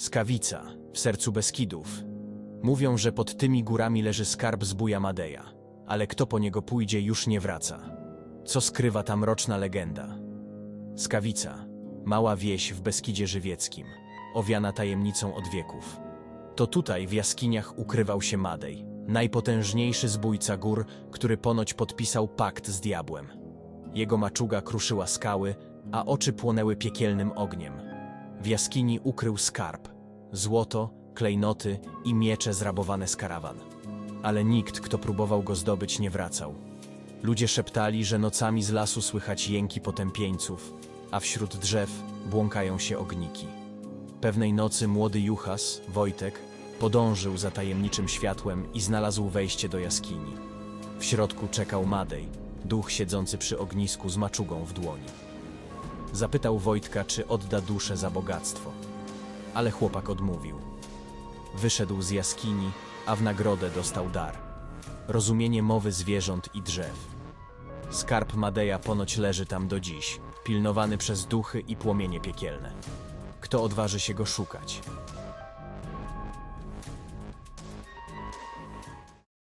Skawica, w sercu Beskidów. Mówią, że pod tymi górami leży skarb z buja Madeja, ale kto po niego pójdzie, już nie wraca. Co skrywa ta mroczna legenda? Skawica, mała wieś w Beskidzie Żywieckim, owiana tajemnicą od wieków. To tutaj w jaskiniach ukrywał się Madej, najpotężniejszy zbójca gór, który ponoć podpisał pakt z diabłem. Jego maczuga kruszyła skały, a oczy płonęły piekielnym ogniem. W jaskini ukrył skarb, złoto, klejnoty i miecze zrabowane z karawan. Ale nikt, kto próbował go zdobyć, nie wracał. Ludzie szeptali, że nocami z lasu słychać jęki potępieńców, a wśród drzew błąkają się ogniki. Pewnej nocy młody Juchas, Wojtek, podążył za tajemniczym światłem i znalazł wejście do jaskini. W środku czekał Madej, duch siedzący przy ognisku z maczugą w dłoni. Zapytał Wojtka, czy odda duszę za bogactwo, ale chłopak odmówił. Wyszedł z jaskini, a w nagrodę dostał dar rozumienie mowy zwierząt i drzew. Skarb Madeja ponoć leży tam do dziś, pilnowany przez duchy i płomienie piekielne. Kto odważy się go szukać?